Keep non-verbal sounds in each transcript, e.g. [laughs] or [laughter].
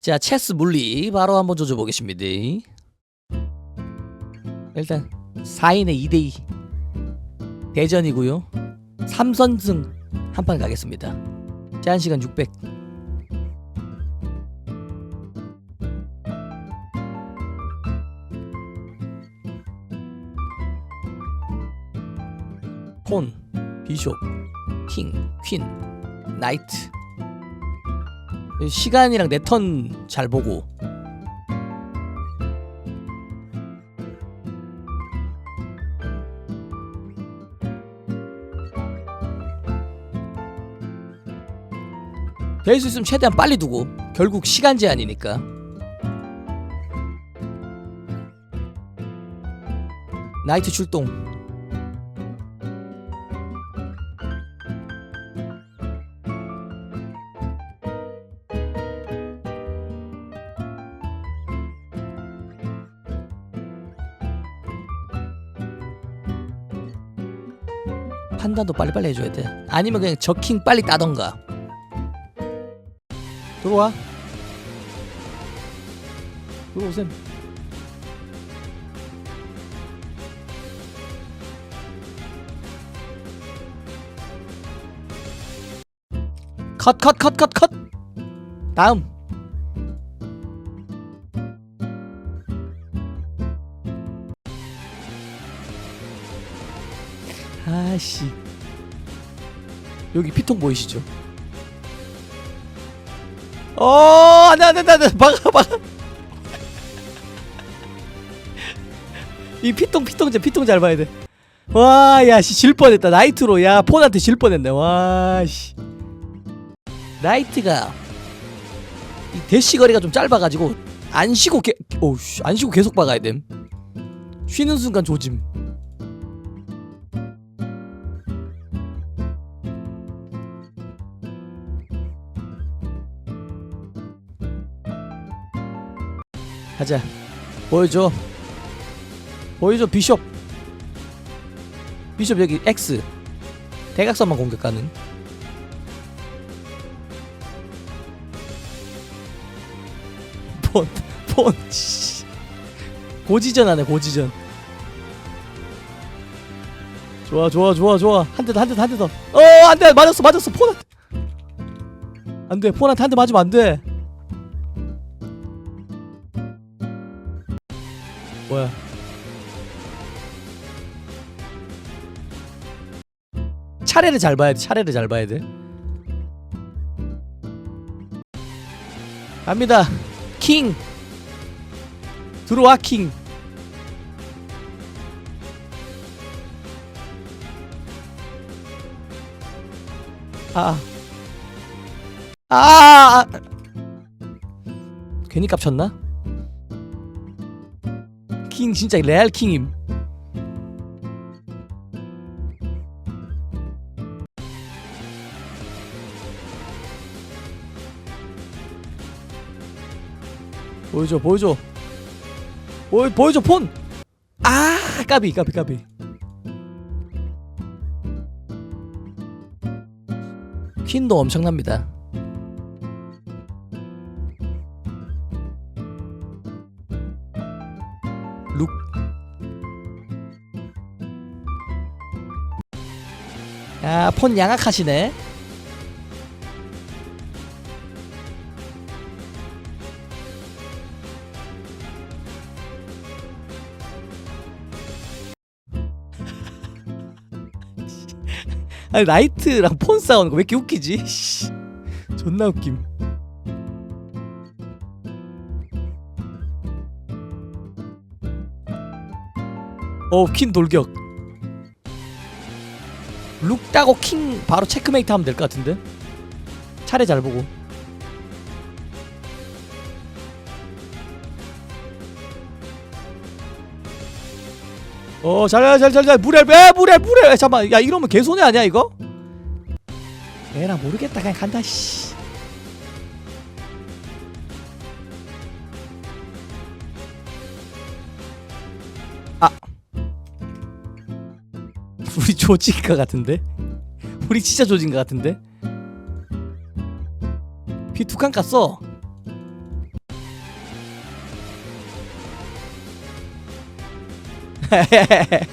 자, 체스 물리 바로 한번 조져 보겠습니다. 일단 4인의 2대 2 대전이고요. 3선승 한 판 가겠습니다. 제한 시간 600. 폰, 비숍, 킹, 퀸, 나이트. 시간이랑 내 턴 잘 보고. 될 수 있으면 최대한 빨리 두고. 결국 시간 제한이니까. 나이트 출동 판단도 빨리빨리 해줘야 돼. 아니면 그냥 저킹 빨리 따던가 들어와. 들어오셈 컷컷컷 컷컷. 다음. 아씨 여기 피통 보이시죠? 어, 안 돼 안 돼 안 돼 막아 막아. [laughs] 이 피통 피통제 피통 잘 봐야 돼. 와, 야, 씨, 질 뻔했다. 나이트로, 야, 폰한테 질 뻔했네. 와, 씨. 나이트가 이 대시 거리가 좀 짧아가지고 안 쉬고 개, 오우, 씨, 안 쉬고 계속 박아야 됨. 쉬는 순간 조짐. 가자. 보여줘. 보여줘 비숍. 비숍 여기 X. 대각선만 공격 가능. 폰, 폰, 씨. 고지전 하네, 고지전. 좋아, 좋아, 좋아, 좋아. 한 대 더, 한 대 더, 한 대 더. 어, 안 돼. 맞았어, 맞았어. 폰한테. 안 돼. 폰한테 한 대 맞으면 안 돼. 뭐야? 차례를 잘 봐야 돼. 차례를 잘 봐야 돼. 갑니다. 킹. 들어와 킹. 아. 아. 아. 괜히 깝쳤나? 킹 진짜 레알 킹임. 보여줘 보여줘 보여 보여줘 폰. 아 까비 까비 까비. 퀸도 엄청납니다. 야, 폰 양악하시네. [laughs] 아니 라이트랑 폰 싸우는 거 왜 이렇게 웃기지? [laughs] 씨. 존나 웃김. 어, 퀸 돌격. 룩 따고 킹 바로 체크메이트 하면 될 것 같은데. 차례 잘 보고. 어, 잘, 잘, 잘, 잘, 물에, 왜, 물에, 물에, 잠깐, 야, 이러면 개손해 아니야, 이거? 에라, 모르겠다, 그냥 간다, 씨. 조직가 같은데? 우리 진짜 조진가 같은데? 비 두칸 갔어. [laughs]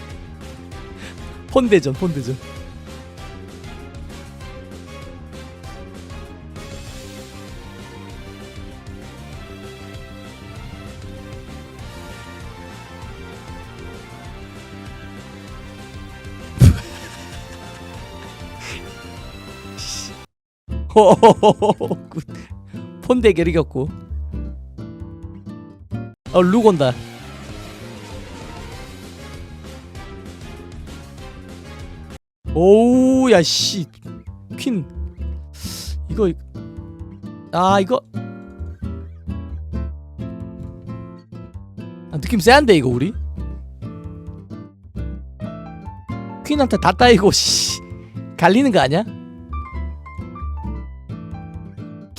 폰대전 폰대전 [laughs] 폰 대결 이겼고. 어룩 온다. 오우 야씨. 퀸. 이거 아 이거. 아, 느낌 세한데 이거 우리? 퀸한테 다 따이고 씨. 갈리는 거 아니야?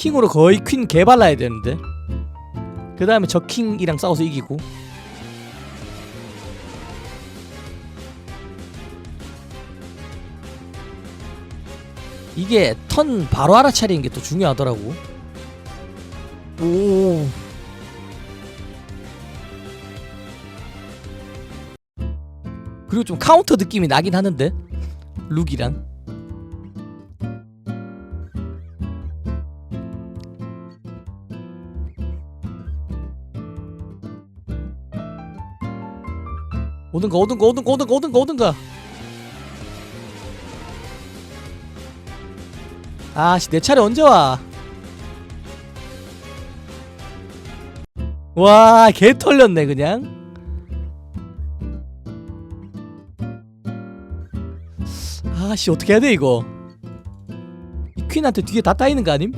킹으로 거의 퀸 개발라야 되는데. 그 다음에 저 킹이랑 싸워서 이기고. 이게 턴 바로 알아차리는 게 또 중요하더라고. 오. 그리고 좀 카운터 느낌이 나긴 하는데. 룩이랑 오든가 오든가 오든가 오든가 오든가 오든가 아씨 내 차례 언제 와? 와, 개 털렸네 그냥. 아씨 어떻게 해야 돼 이거? 이 퀸한테 뒤에 다 따이는 거 아님?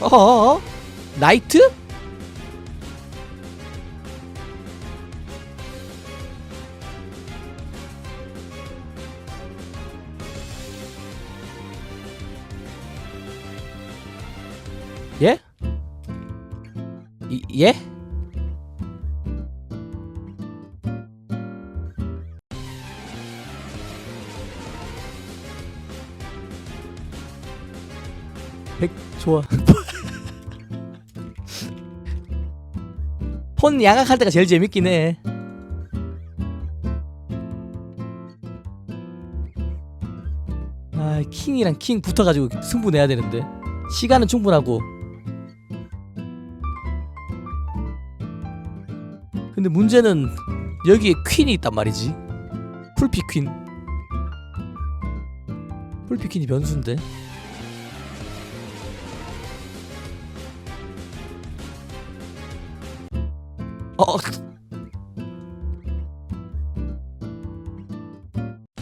어어? 나이트? 예? 백 좋아. [laughs] 폰 양악할 때가 제일 재밌긴 해. 아 킹이랑 킹 붙어가지고 승부 내야 되는데 시간은 충분하고 근데 문제는 여기에 퀸이 있단 말이지. 풀피 퀸. 풀피 퀸이 변수인데. 어.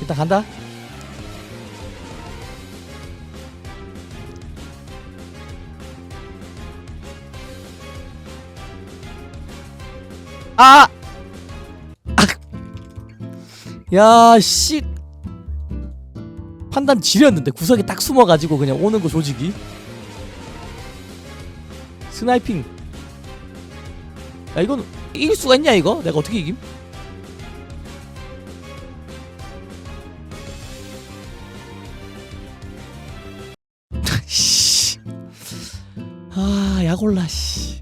일단 간다 아! 아! 야, 씨. 판단 지렸는데 구석에 딱 숨어가지고 그냥 오는 거 조직이. 스나이핑. 야, 이건 이길 수가 있냐 이거? 내가 어떻게 이김? [laughs] 씨. 아, 약올라 씨.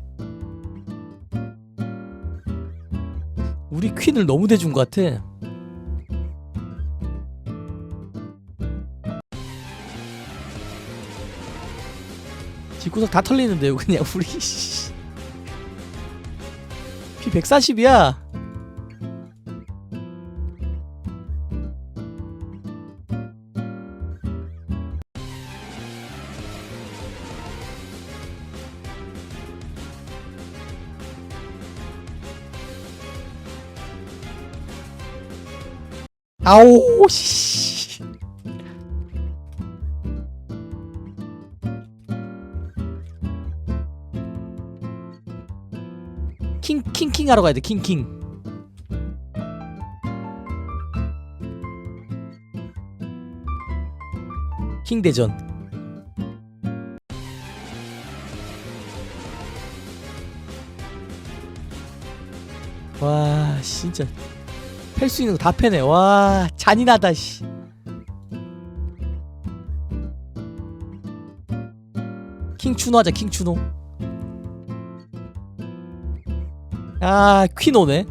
우리 퀸을 너무 대준 것 같아. 뒷구석 다 털리는데요, 그냥 우리. 씨. [laughs] 피 140이야. 아오 씨. 킹킹킹 하러 가야 돼 킹킹. 킹 대전. 와 진짜 팰 수 있는 거 다 패네. 와 잔인하다 씨. 킹 추노 하자 킹 추노. 아 퀸 오네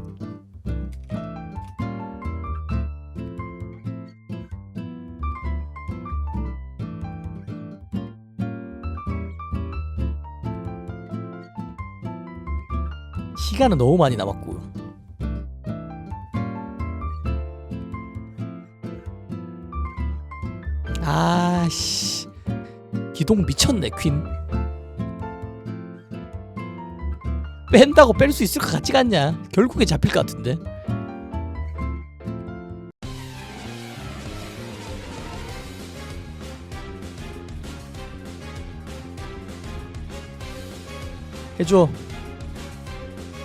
시간은 너무 많이 남았고 아씨. 기동 미쳤네 퀸. 뺀다고 뺄 수 있을 것 같지가 않냐? 결국에 잡힐 것 같은데. 해줘.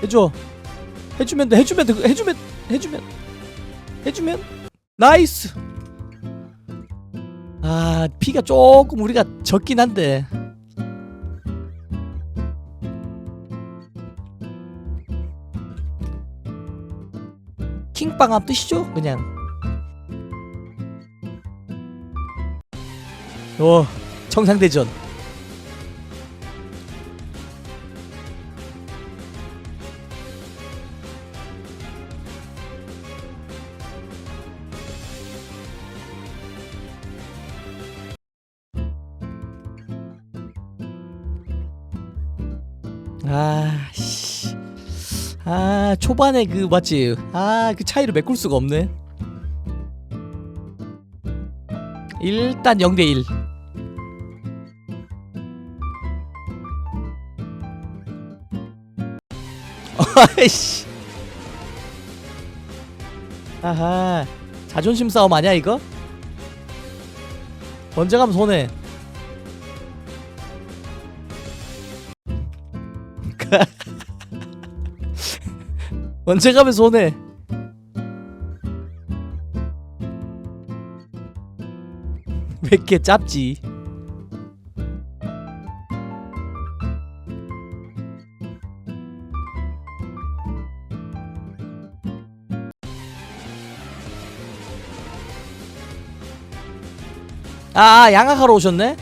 해줘. 해주면 돼 해주면 돼 해주면 해주면. 해주면. 나이스! 아 피가 조금 우리가 적긴 한데. 킹빵 함 뜨시죠? 그냥. 어 청상대전 아씨. 아 초반에 그 맞지? 아 그 차이를 메꿀 수가 없네. 일단 0대1 아이씨. 아하. 자존심 싸움 아니야 이거? 언제 가면 손해 언제 가면 손해. 몇개 짧지? 아 아, 양악하러 오셨네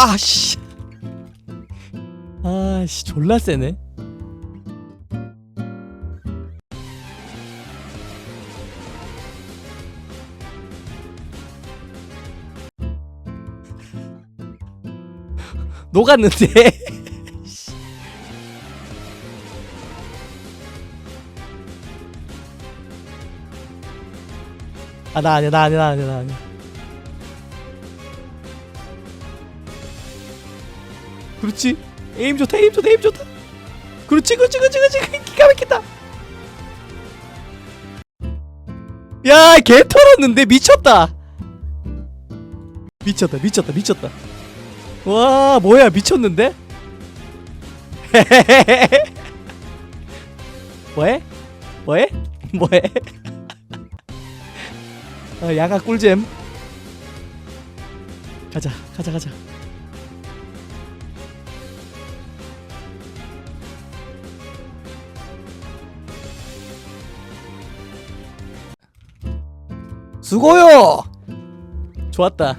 아씨. 아씨 졸라 세네. 녹았는데? [laughs] 아 나 아니야 나 아니야 나 아니야 나 아니야 그렇지? 에임 좋다 에임 좋다 에임 좋다. 그렇지 그렇지 그렇지 그렇지. 기가 막힌다. 야개 털었는데 미쳤다. 미쳤다 미쳤다 미쳤다. 와 뭐야 미쳤는데? [laughs] 뭐해? 뭐해? 뭐해? [laughs] 어, 야가 꿀잼. 가자 가자 가자 수고요. 좋았다.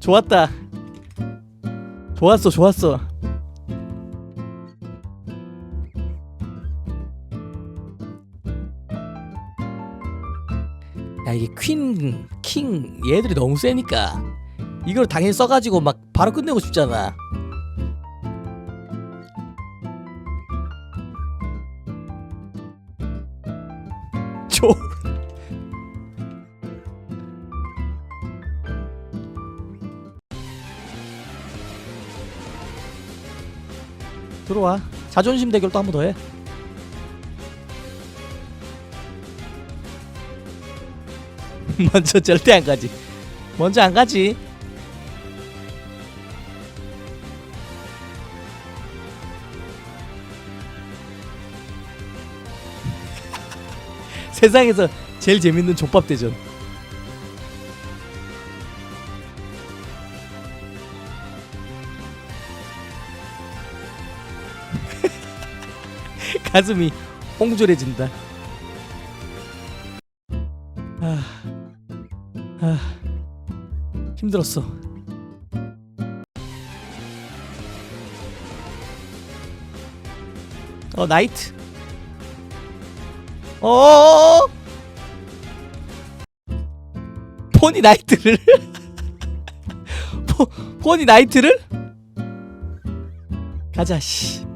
좋았다. 좋았어, 좋았어. 야 이게 퀸, 킹 얘들이 너무 세니까 이걸 당연히 써가지고 막 바로 끝내고 싶잖아. 들어와. 자존심 대결 또 한 번 더 해. [laughs] 먼저 절대 안 가지. 먼저 안 가지. [laughs] 세상에서 제일 재밌는 족밥 대전. 가슴이 홍조해진다. 아, 힘들었어. 어 나이트. 어. 포니 나이트를? [laughs] 포, 포니 나이트를? 가자 씨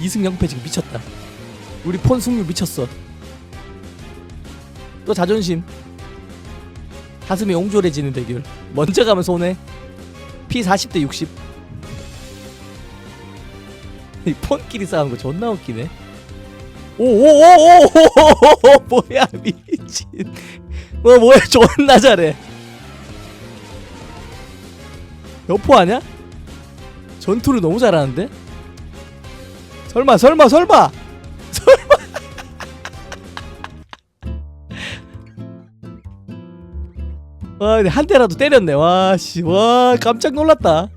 이승영패 지금 미쳤다. 우리 폰 승률 미쳤어. 또 자존심. 가슴이 옹졸해지는 대결. 먼저 가면 손해. P 40대 60. 이 폰끼리 싸우는 거 존나 웃기네. 오오오오오오오 뭐야 [laughs] 미친. 뭐 뭐야 존나 잘해. 여포 아냐? 전투를 너무 잘하는데? 설마 설마 설마! 설마! [laughs] 와 근데 한 대라도 때렸네. 와씨. 와 깜짝 놀랐다.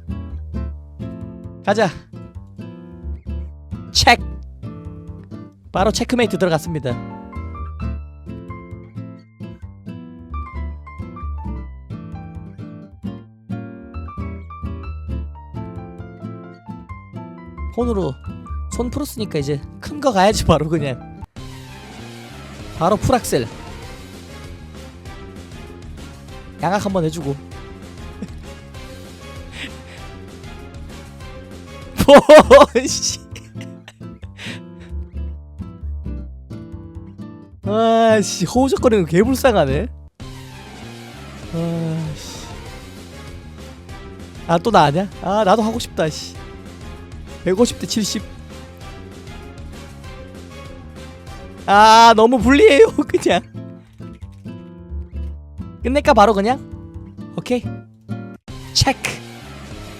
가자. 체크. 바로 체크메이트 들어갔습니다. 손으로 손 풀었으니까 이제 큰 거 가야지 바로 그냥. 바로 풀악셀. 양악 한번 해주고. [laughs] 뭐씨. 아씨 호적거리는 거 개불쌍하네. 아씨. 아 또 나 아냐? 아 나도 하고 싶다 씨. 150대 70. 아 너무 불리해요 [laughs] 그냥. 끝낼까 바로 그냥? 오케이. 체크.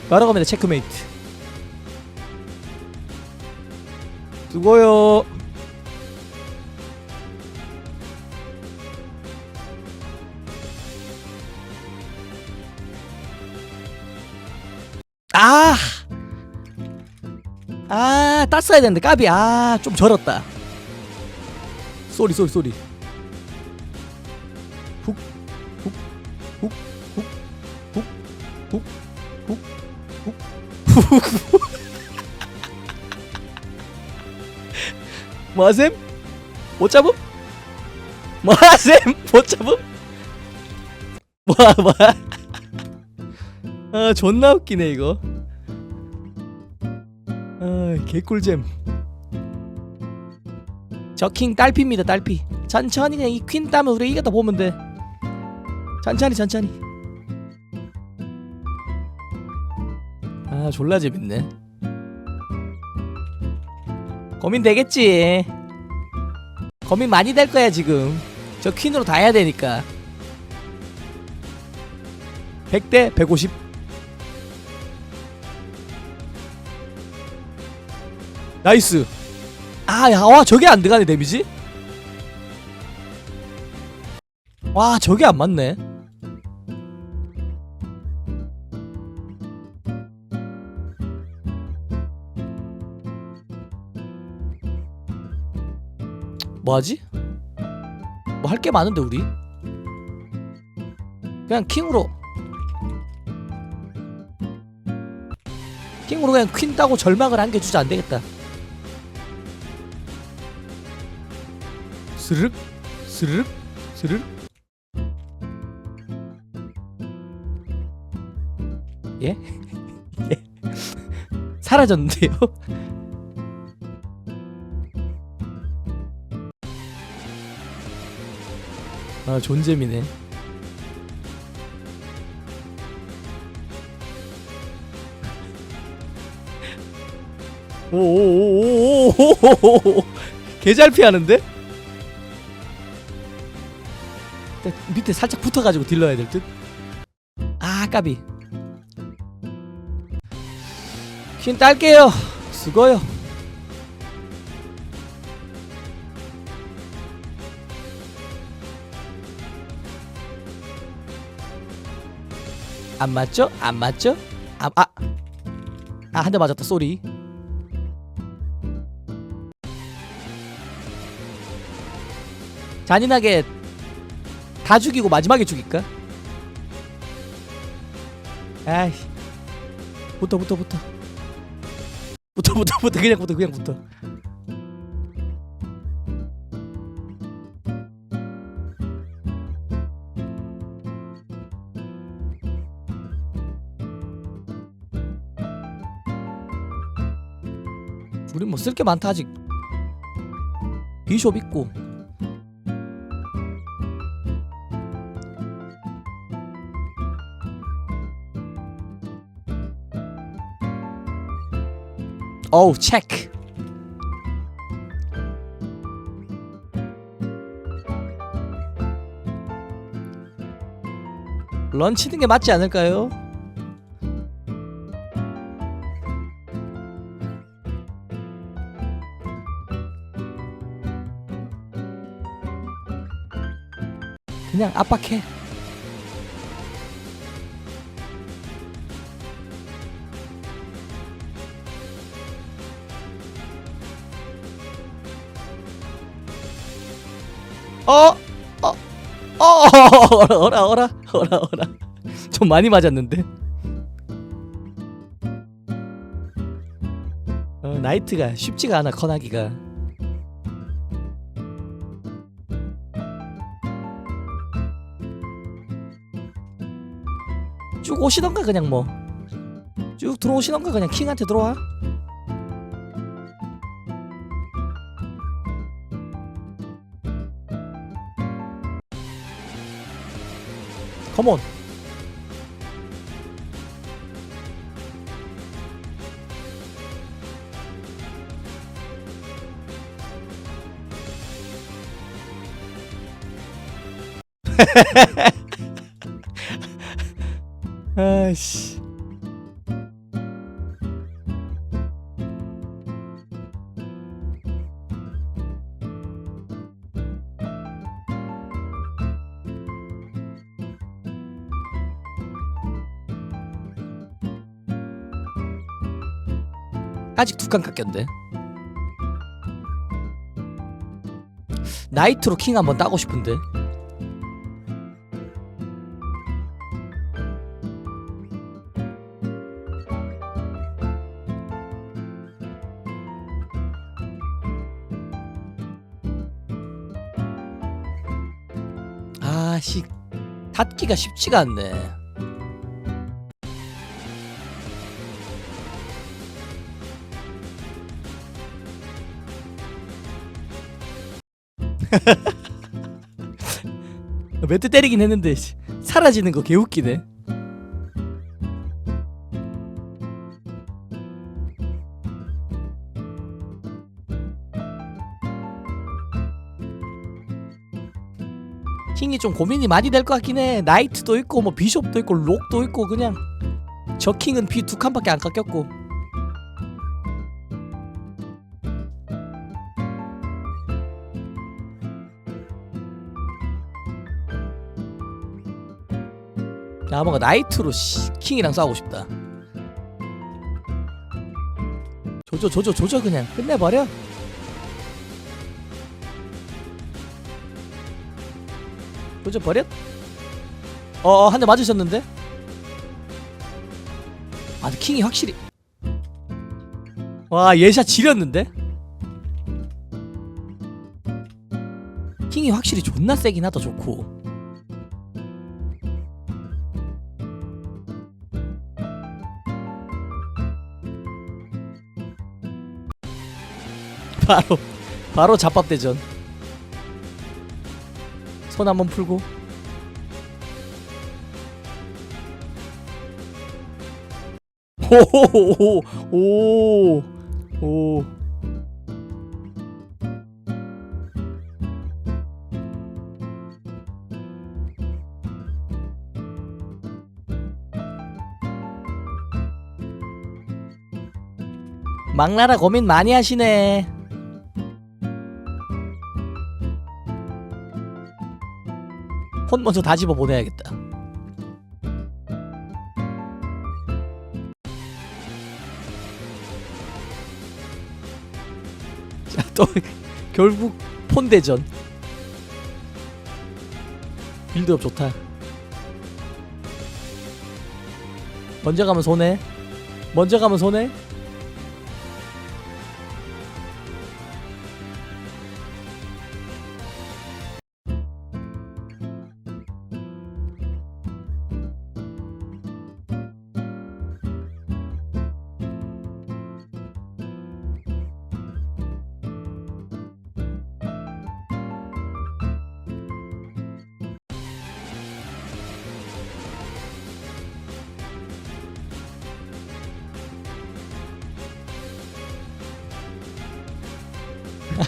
바로 갑니다 체크메이트. 수고요. 아. 아 땄어야 되는데 까비 아 좀 절었다 쏘리 쏘리 쏘리. 훅훅훅훅훅훅훅훅훅 [laughs] 마셈? 못 잡음? 마셈? 못 잡음? 뭐야 뭐야 아 존나 웃기네 이거. 아, 개꿀잼. 저 킹 딸피입니다, 딸피. 천천히 그냥 이 퀸 따면 우리 이겼다 보면 돼. 천천히, 천천히. 아, 졸라 재밌네. 고민 되겠지. 고민 많이 될 거야 지금. 저 퀸으로 다 해야 되니까. 100대 150. 나이스 아 야 와 저게 안 들어가네 데미지? 와 저게 안 맞네. 뭐하지? 뭐 할 게 많은데 우리? 그냥 킹으로. 킹으로 그냥 퀸 따고 절망을 안겨주자 안되겠다 스르륵 스르륵 스르륵 예? 예? 사라졌는데요? 아 존재미네 오오오오오오오오오 개잘 피하는데? 밑에 살짝 붙어가지고 딜러야 될 듯. 아 까비. 퀸 딸게요. 수고요. 안 맞죠? 안 맞죠? 아, 아, 아, 한 대 맞았다. 쏘리. 잔인하게 다 죽이고 마지막에 죽일까? 아이 붙어 붙어 붙어. 붙어 붙어 붙어. 그냥 붙어 그냥 붙어. 우리 뭐 쓸 게 많다 아직. 비숍 있고 어우 체크 런치는 게 맞지 않을까요? 그냥 압박해 어? 어? 어? 어라 어라 어라 어라 좀 많이 맞았는데 어, 나이트가 쉽지가 않아 커나기가 쭉 오시던가 그냥 뭐 쭉 들어오시던가 그냥 킹한테 들어와 컴온 [laughs] 아이씨 아직 두 칸 깎였는데. 나이트로 킹 한번 따고 싶은데. 아씨. 닫기가 쉽지가 않네 몇대 때리긴 했는데 씨, 사라지는 거 개웃기네. 킹이 좀 고민이 많이 될 것 같긴 해. 나이트도 있고 뭐 비숍도 있고 록도 있고 그냥. 저 킹은 비 두 칸밖에 안 깎였고 야 뭔가 나이트로 씨, 킹이랑 싸우고 싶다. 조져 조져 조져 그냥. 끝내버려. 조져 버려. 어어 한 대 맞으셨는데? 아 킹이 확실히. 와 예샷 지렸는데? 킹이 확실히 존나 세긴 하다 좋고 바로 바로 잡밥대전 손 한번 풀고 오오오오 오. 막나라 고민 많이 하시네. 폰 먼저 다 집어 보내야겠다. [laughs] 자, 또 [laughs] 결국 폰 대전. 빌드업 좋다. 먼저 가면 손해 먼저 가면 손해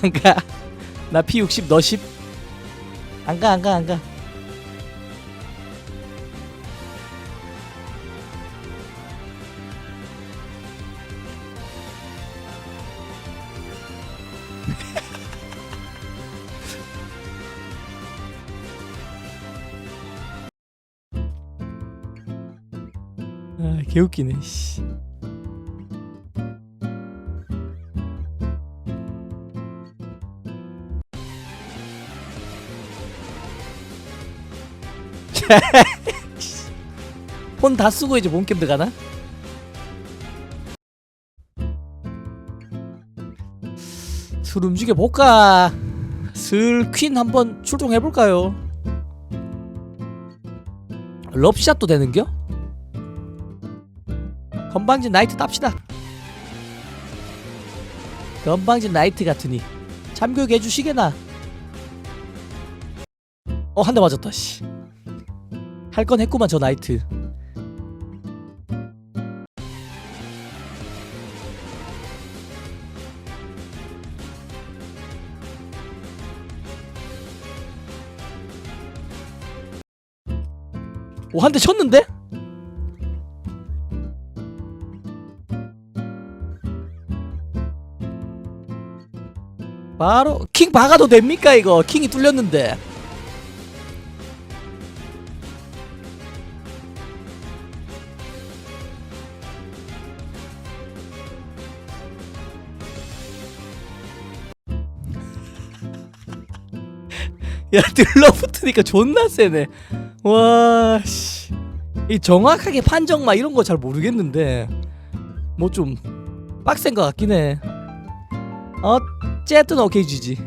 안가 나 P60 너 10 안가 안가 안가. [laughs] 아 개웃기네 씨 [laughs] 폰 다 쓰고 이제 몸캠 들어가나? 술 움직여 볼까? 슬퀸 한번 출동해 볼까요? 럽샷도 되는겨? 건방진 나이트 땁시다. 건방진 나이트 같으니 참교육 해 주시게나. 어 한 대 맞았다 씨. 할 건 했구만 저 나이트. 오 한 대 쳤는데? 바로 킹 박아도 됩니까 이거 킹이 뚫렸는데 야 들러붙으니까 존나 세네. 와씨. 이 정확하게 판정마 이런 거 잘 모르겠는데. 뭐 좀 빡센 것 같긴 해. 어쨌든 오케이 지지